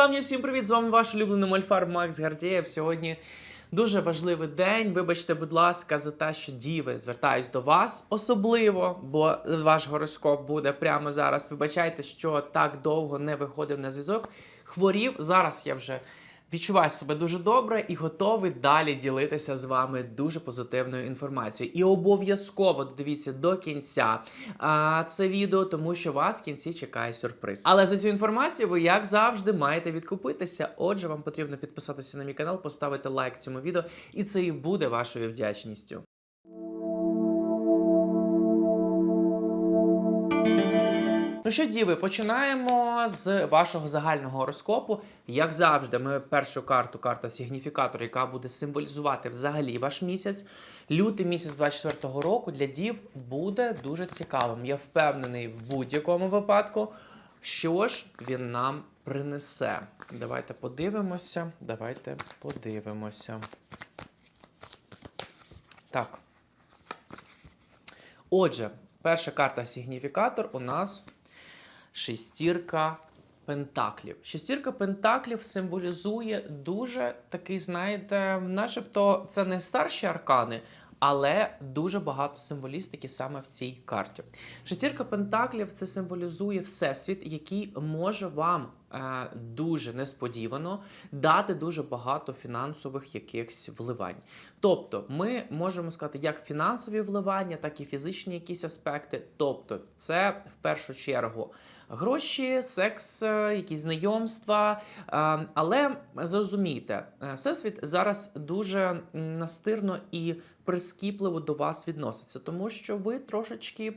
Незламні, всім привіт! З вами ваш улюблений мольфар Макс Гардієв. Сьогодні дуже важливий день. Вибачте, будь ласка, за те, що діви звертаюсь до вас особливо, бо ваш гороскоп буде прямо зараз. Вибачайте, що так довго не виходив на зв'язок. Хворів. Зараз я вже відчуваю себе дуже добре і готовий далі ділитися з вами дуже позитивною інформацією. І обов'язково дивіться до кінця а, це відео, тому що вас в кінці чекає сюрприз. Але за цю інформацію ви, як завжди, маєте відкупитися. Отже, вам потрібно підписатися на мій канал, поставити лайк цьому відео, і це і буде вашою вдячністю. Ну що, діви, починаємо з вашого загального гороскопу. Як завжди, ми першу карту, карта сигніфікатор, яка буде символізувати взагалі ваш місяць. Лютий місяць 24-го року для дів буде дуже цікавим. Я впевнений в будь-якому випадку, що ж він нам принесе. Давайте подивимося. Давайте подивимося. Так. Отже, перша карта сигніфікатор у нас шестірка пентаклів. Шестірка пентаклів символізує дуже такий, знаєте, начебто це не старші аркани, але дуже багато символістики саме в цій карті. Шестірка пентаклів це символізує всесвіт, який може вам е, дуже несподівано дати дуже багато фінансових якихось вливань. Тобто, ми можемо сказати як фінансові вливання, так і фізичні якісь аспекти. Тобто, це в першу чергу гроші, секс, е, якісь знайомства. Е, Але зрозумійте, е, всесвіт зараз дуже настирно і прискіпливо до вас відноситься, тому що ви трошечки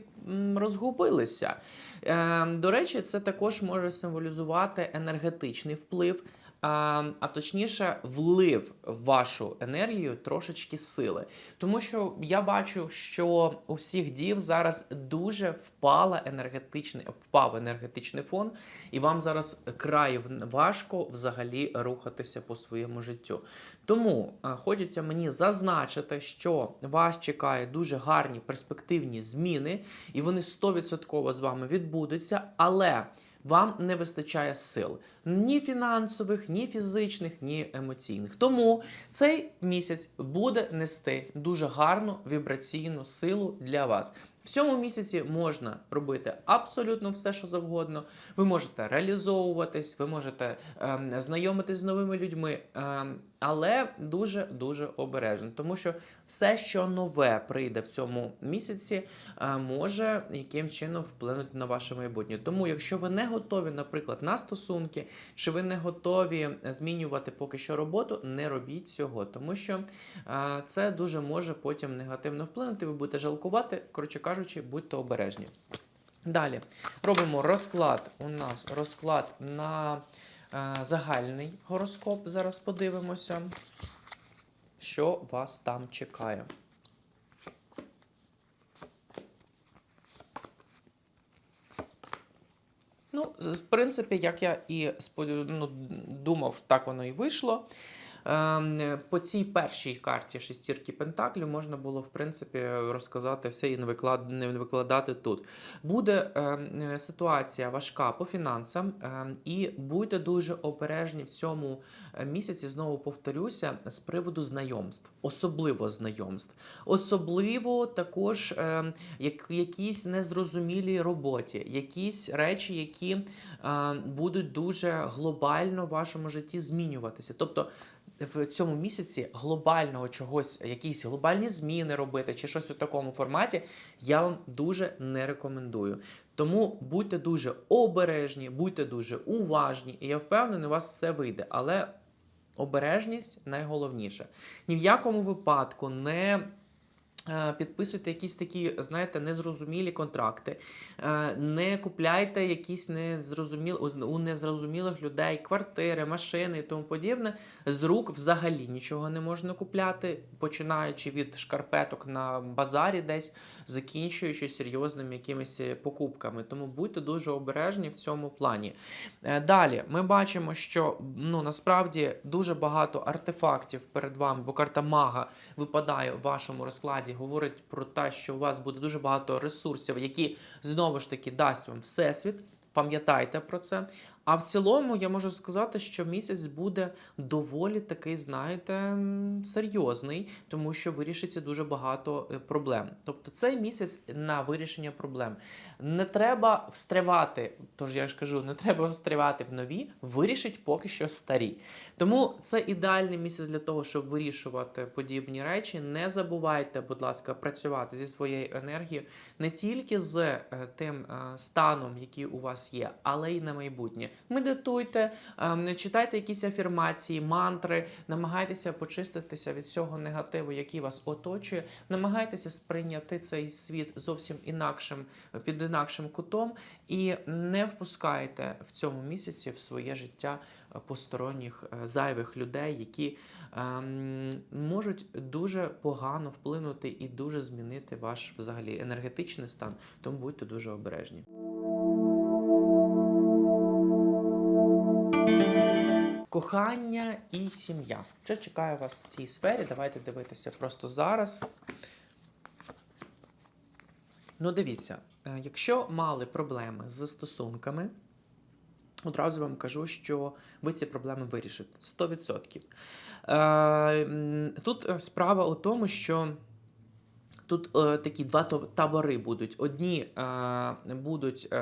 розгубилися. Е, До речі, це також може символізувати енергетичний вплив. А, а точніше, влив в вашу енергію трошечки сили. Тому що я бачу, що у всіх дів зараз дуже впала енергетичний, впав енергетичний фон, і вам зараз край важко взагалі рухатися по своєму життю. Тому а, хочеться мені зазначити, що вас чекає дуже гарні перспективні зміни, і вони 100% з вами відбудуться, але вам не вистачає сил ні фінансових, ні фізичних, ні емоційних. Тому цей місяць буде нести дуже гарну вібраційну силу для вас. В цьому місяці можна робити абсолютно все, що завгодно. Ви можете реалізовуватись, ви можете е, знайомитись з новими людьми, ем, але дуже дуже обережно, тому що все, що нове прийде в цьому місяці, е, може яким чином вплинути на ваше майбутнє. Тому, якщо ви не готові, наприклад, на стосунки, чи ви не готові змінювати поки що роботу, не робіть цього, тому що е, це дуже може потім негативно вплинути. Ви будете жалкувати. Коротше кажучи, будьте обережні. Далі робимо розклад. У нас розклад на загальний гороскоп. Зараз подивимося, що вас там чекає. Ну, в принципі, як я і ну, думав, так воно і вийшло. Ем, По цій першій карті шестірки Пентаклів можна було, в принципі, розказати все і не, виклад... не викладати тут. Буде ем, ситуація важка по фінансам, ем, і будьте дуже обережні в цьому е, місяці, знову повторюся, з приводу знайомств, особливо знайомств. Особливо також як, якісь незрозумілі роботі, якісь речі, які будуть дуже глобально в вашому житті змінюватися. Тобто в цьому місяці глобального чогось, якісь глобальні зміни робити чи щось у такому форматі, я вам дуже не рекомендую. Тому будьте дуже обережні, будьте дуже уважні, і я впевнений, у вас все вийде. Але обережність найголовніше. Ні в якому випадку не. Е, Підписуйте якісь такі, знаєте, незрозумілі контракти, Е, не купляйте якісь незрозуміл... у незрозумілих людей квартири, машини і тому подібне. З рук взагалі нічого не можна купляти, починаючи від шкарпеток на базарі десь, закінчуючи серйозними якимись покупками. Тому будьте дуже обережні в цьому плані. Е, Далі ми бачимо, що ну насправді дуже багато артефактів перед вами, бо карта мага випадає в вашому розкладі, говорить про те, що у вас буде дуже багато ресурсів, які знову ж таки дасть вам всесвіт. Пам'ятайте про це. А в цілому я можу сказати, що місяць буде доволі такий, знаєте, серйозний, тому що вирішиться дуже багато е, проблем. Тобто цей місяць на вирішення проблем. Не треба встрявати, тож я ж кажу, не треба встрявати в нові, вирішить поки що старі. Тому це ідеальний місяць для того, щоб вирішувати подібні речі. Не забувайте, будь ласка, працювати зі своєю енергією не тільки з е, тим е, станом, який у вас є, але й на майбутнє. Медитуйте, ем, читайте якісь афірмації, мантри, намагайтеся почиститися від всього негативу, який вас оточує. Намагайтеся сприйняти цей світ зовсім інакшим під інакшим кутом, і не впускайте в цьому місяці в своє життя посторонніх е, зайвих людей, які ем, можуть дуже погано вплинути і дуже змінити ваш взагалі енергетичний стан. Тому будьте дуже обережні. Кохання і сім'я. Що чекає вас в цій сфері? Давайте дивитися просто зараз. Ну, дивіться, е, якщо мали проблеми з стосунками, одразу вам кажу, що ви ці проблеми вирішите 100%. Е, Тут е, справа у тому, що тут е, такі два табори будуть. Одні будуть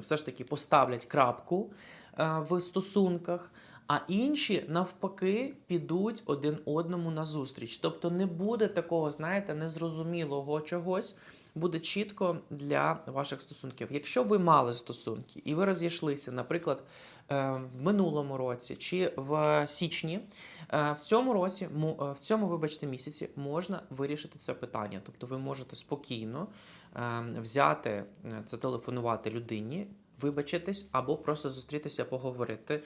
все ж таки поставлять крапку в стосунках. А інші навпаки підуть один одному на зустріч. Тобто не буде такого, знаєте, незрозумілого чогось, буде чітко для ваших стосунків. Якщо ви мали стосунки і ви розійшлися, наприклад, е, в минулому році чи в січні, е, в цьому році, е, в цьому, вибачте, місяці можна вирішити це питання. Тобто ви можете спокійно взяти, е, зателефонувати людині, вибачитись або просто зустрітися, поговорити.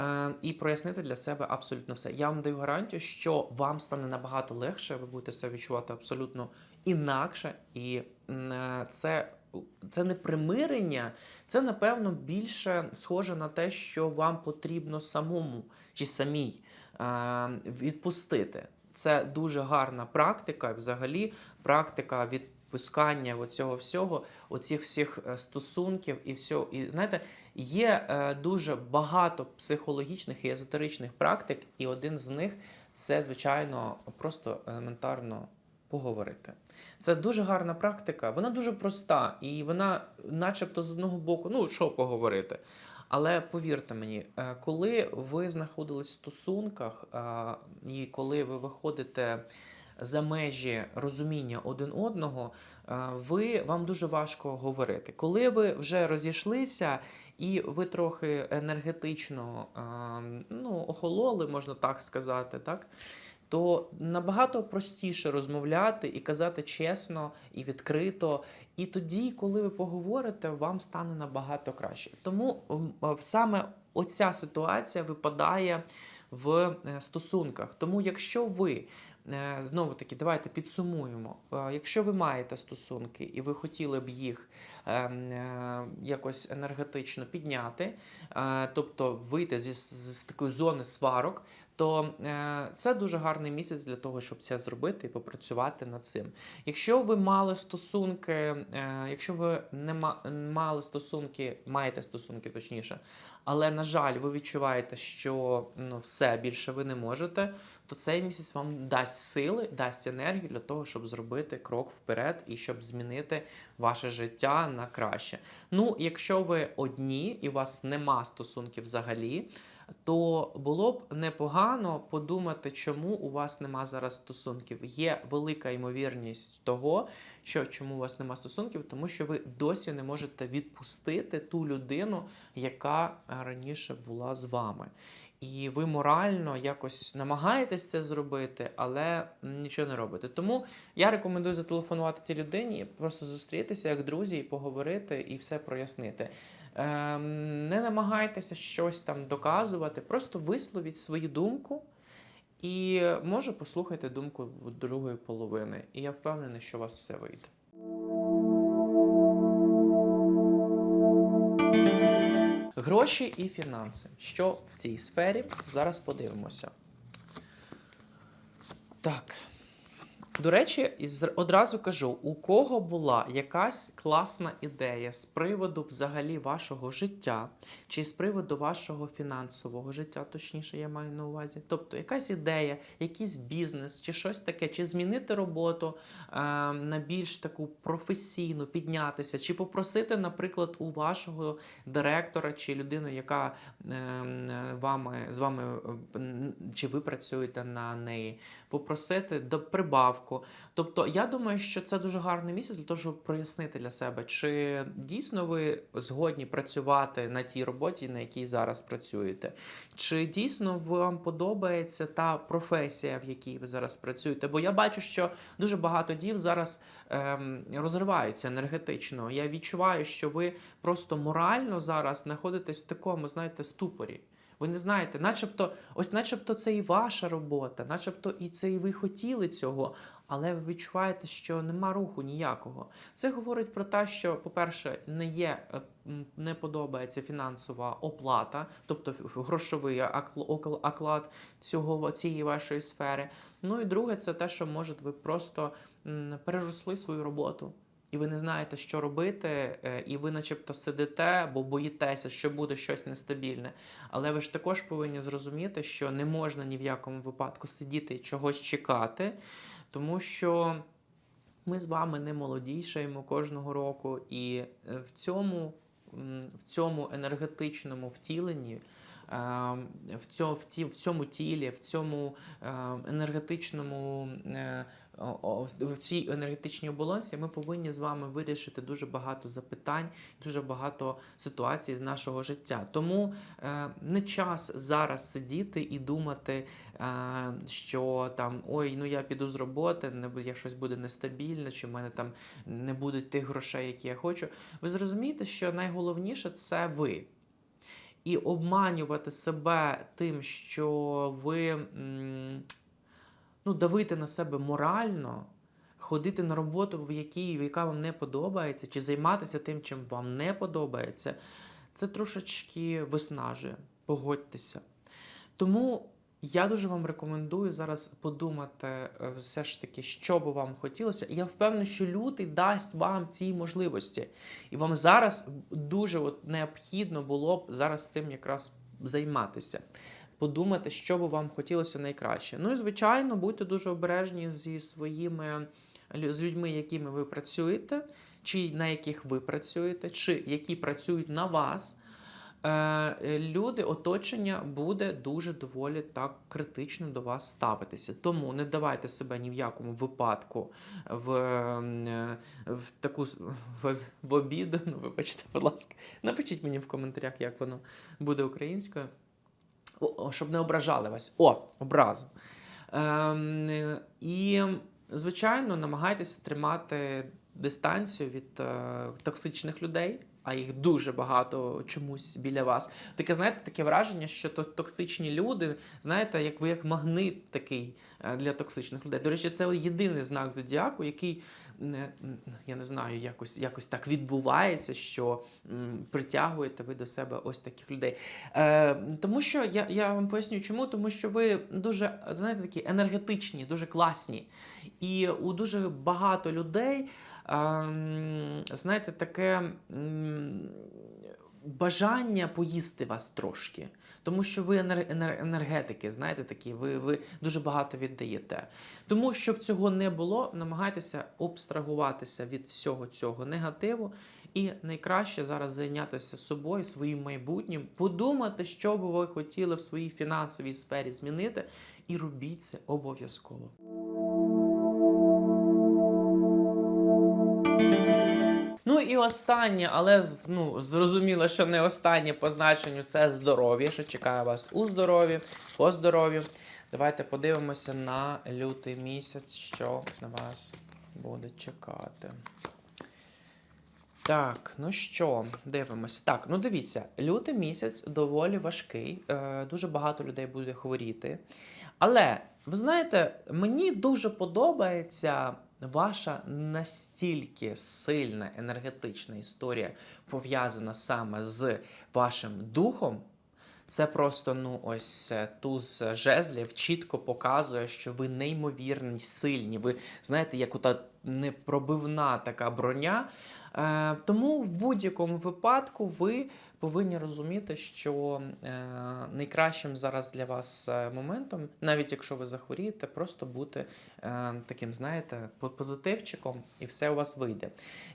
Е, І прояснити для себе абсолютно все. Я вам даю гарантію, що вам стане набагато легше, ви будете себе відчувати абсолютно інакше, і е, це, це не примирення, це напевно більше схоже на те, що вам потрібно самому чи самій е, відпустити. Це дуже гарна практика, взагалі, практика відпускання оцього всього, оцих всіх стосунків і всього. І знаєте, є е, дуже багато психологічних і езотеричних практик, і один з них це, звичайно, просто елементарно поговорити. Це дуже гарна практика, вона дуже проста, і вона, начебто, з одного боку, ну що поговорити. Але повірте мені, е, коли ви знаходились в стосунках, е, і коли ви виходите за межі розуміння один одного, е, ви вам дуже важко говорити. Коли ви вже розійшлися і ви трохи енергетично е, ну, охололи, можна так сказати, так? то набагато простіше розмовляти і казати чесно і відкрито. І тоді, коли ви поговорите, вам стане набагато краще. Тому е, саме оця ситуація випадає в е, стосунках. Тому, якщо ви знову таки, давайте підсумуємо. Е, Якщо ви маєте стосунки і ви хотіли б їх ем, е, якось енергетично підняти, е, тобто вийти зі, з такої зони сварок, то е, це дуже гарний місяць для того, щоб це зробити і попрацювати над цим. Якщо ви мали стосунки, е, якщо ви не мали стосунки, маєте стосунки точніше, але на жаль, ви відчуваєте, що ну, все більше ви не можете, то цей місяць вам дасть сили, дасть енергію для того, щоб зробити крок вперед і щоб змінити ваше життя на краще. Ну, якщо ви одні і у вас нема стосунків взагалі, то було б непогано подумати, чому у вас нема зараз стосунків. Є велика ймовірність того, що чому у вас нема стосунків, тому що ви досі не можете відпустити ту людину, яка раніше була з вами. І ви морально якось намагаєтесь це зробити, але нічого не робите. Тому я рекомендую зателефонувати тій людині, просто зустрітися як друзі і поговорити і все прояснити. Ем, не намагайтеся щось там доказувати, просто висловіть свою думку. І може послухайте думку другої половини. І я впевнений, що у вас все вийде. Гроші і фінанси. Що в цій сфері? Зараз подивимося. Так. До речі, одразу кажу: у кого була якась класна ідея з приводу взагалі вашого життя, чи з приводу вашого фінансового життя, точніше, я маю на увазі. Тобто, якась ідея, якийсь бізнес, чи щось таке, чи змінити роботу е, на більш таку професійну, піднятися, чи попросити, наприклад, у вашого директора чи людину, яка е, вами з вами е, чи ви працюєте на неї, попросити до прибавку. Тобто, я думаю, що це дуже гарний місяць для того, щоб прояснити для себе, чи дійсно ви згодні працювати на тій роботі, на якій зараз працюєте, чи дійсно вам подобається та професія, в якій ви зараз працюєте. Бо я бачу, що дуже багато дів зараз ем, розриваються енергетично. Я відчуваю, що ви просто морально зараз знаходитесь в такому, знаєте, ступорі. Ви не знаєте, начебто, ось начебто це і ваша робота, начебто і це і ви хотіли цього, але ви відчуваєте, що нема руху ніякого. Це говорить про те, що, по-перше, не є, е, не подобається фінансова оплата, тобто грошовий оклад цього цієї вашої сфери. Ну і друге, це те, що може ви просто переросли свою роботу. І ви не знаєте, що робити, е, і ви, начебто, сидите, бо боїтеся, що буде щось нестабільне. Але ви ж також повинні зрозуміти, що не можна ні в якому випадку сидіти і чогось чекати, тому що ми з вами не молодішаємо кожного року, і е, в цьому, в цьому енергетичному втіленні. е, В цьому, в, цьому тілі, в цьому е, енергетичному в цій енергетичній оболонці ми повинні з вами вирішити дуже багато запитань, дуже багато ситуацій з нашого життя. Тому е, не час зараз сидіти і думати, е, що там ой, ну я піду з роботи, як щось буде нестабільно, чи в мене там не буде тих грошей, які я хочу. Ви зрозумієте, що найголовніше це ви. І обманювати себе тим, що ви ну, давити на себе морально, ходити на роботу, в якій, яка вам не подобається, чи займатися тим, чим вам не подобається, це трошечки виснажує. Погодьтеся. Тому я дуже вам рекомендую зараз подумати е, все ж таки, що би вам хотілося. Я впевнений, що лютий дасть вам ці можливості. І вам зараз дуже от необхідно було б зараз цим якраз займатися. Подумати, що би вам хотілося найкраще. Ну і звичайно, будьте дуже обережні зі своїми з людьми, якими ви працюєте, чи на яких ви працюєте, чи які працюють на вас. Е, е, Люди, оточення буде дуже доволі так критично до вас ставитися. Тому не давайте себе ні в якому випадку в, е, в таку в, в обіду. Ну, вибачте, будь ласка. Напишіть мені в коментарях, як воно буде українською. О, щоб не ображали вас. О, образу. Ем, і, звичайно, намагайтеся тримати дистанцію від е, токсичних людей, а їх дуже багато чомусь біля вас. Таке, знаєте, таке враження, що то токсичні люди, знаєте, як ви як магнит такий е, для токсичних людей. До речі, це єдиний знак зодіаку, який не, я не знаю, якось, якось так відбувається, що притягуєте ви до себе ось таких людей. Е, тому що я, я вам поясню, чому, тому що ви дуже, знаєте, такі енергетичні, дуже класні. І у дуже багато людей, е, знаєте, таке бажання поїсти вас трошки. Тому що ви енер- енер- енергетики, знаєте, такі, ви, ви дуже багато віддаєте. Тому, щоб цього не було, намагайтеся абстрагуватися від всього цього негативу. І найкраще зараз зайнятися собою, своїм майбутнім, подумати, що би ви хотіли в своїй фінансовій сфері змінити, і робіть це обов'язково. І останнє, але ну, зрозуміло, що не останнє по значенню це здоров'я. Що чекає вас у здоров'ї, по здоров'ю. Давайте подивимося на лютий місяць, що на вас буде чекати. Так, ну що, дивимося. Так, ну дивіться, лютий місяць доволі важкий. Е, дуже багато людей буде хворіти. Але ви знаєте, мені дуже подобається ваша настільки сильна енергетична історія, пов'язана саме з вашим духом, Це просто ну ось е, туз жезлів чітко показує, що ви неймовірні, сильні. Ви знаєте, як ота непробивна така броня. Е, тому в будь-якому випадку ви повинні розуміти, що е, найкращим зараз для вас е, моментом, навіть якщо ви захворієте, просто бути е, таким, знаєте, позитивчиком, і все у вас вийде.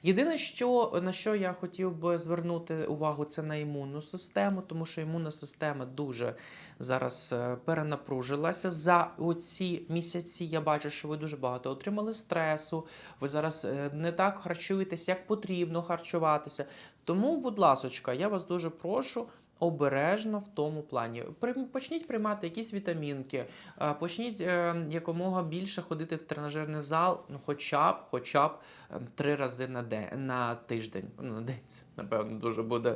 Єдине, що на що я хотів би звернути увагу, це на імунну систему, тому що імунна система дуже зараз перенапружилася. За оці місяці я бачу, що ви дуже багато отримали стресу. Ви зараз не так харчуєтесь, як потрібно харчуватися. Тому, будь ласочка, я вас дуже прошу. Обережно в тому плані. Почніть приймати якісь вітамінки, е, почніть е, якомога більше ходити в тренажерний зал, ну хоча б, хоча б е, три рази на день на тиждень. Ну, на день напевно, дуже буде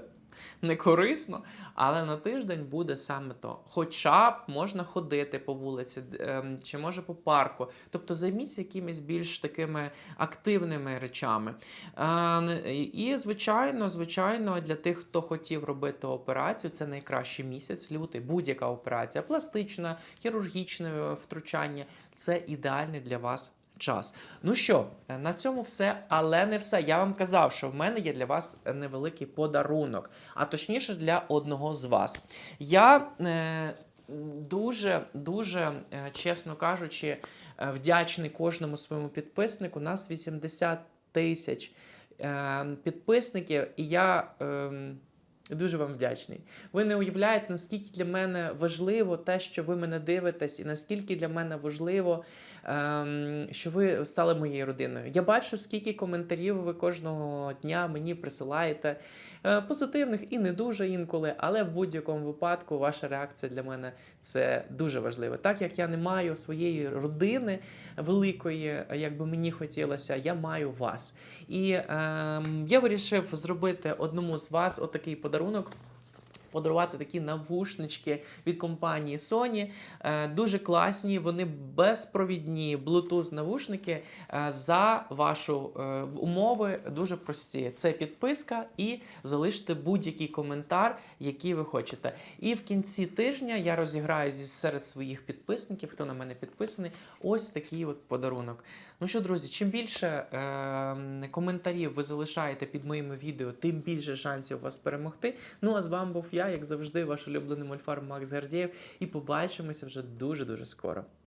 не корисно, але на тиждень буде саме то. Хоча б можна ходити по вулиці, ем, чи може по парку. Тобто займіться якимись більш такими активними речами. Е, І, звичайно, звичайно, для тих, хто хотів робити операцію, це найкращий місяць, лютий, будь-яка операція, пластична, хірургічне втручання це ідеальний для вас. Час. Ну що, е, на цьому все, але не все. Я вам казав, що в мене є для вас невеликий подарунок, а точніше для одного з вас. Я е, дуже, дуже, е, чесно кажучи, е, вдячний кожному своєму підписнику. Нас 80 тисяч е, підписників, і я. ем, Дуже вам вдячний. Ви не уявляєте, наскільки для мене важливо те, що ви мене дивитесь, і наскільки для мене важливо, що ви стали моєю родиною. Я бачу, скільки коментарів ви кожного дня мені присилаєте, е, позитивних і не дуже інколи, але в будь-якому випадку ваша реакція для мене це дуже важливо. Так як я не маю своєї родини великої, як би мені хотілося, я маю вас. І ем, я вирішив зробити одному з вас отакий подарунок. Подарувати такі навушнички від компанії Sony. Е, дуже класні, вони безпровідні Bluetooth навушники е, за вашу е, умови дуже прості. Це підписка і залиште будь-який коментар, який ви хочете. І в кінці тижня я розіграю зі серед своїх підписників, хто на мене підписаний, ось такий от подарунок. Ну що, друзі, чим більше е, коментарів ви залишаєте під моїми відео, тим більше шансів вас перемогти. Ну а з вами був я, як завжди, ваш улюблений мольфар Макс Гардієв. І побачимося вже дуже дуже скоро.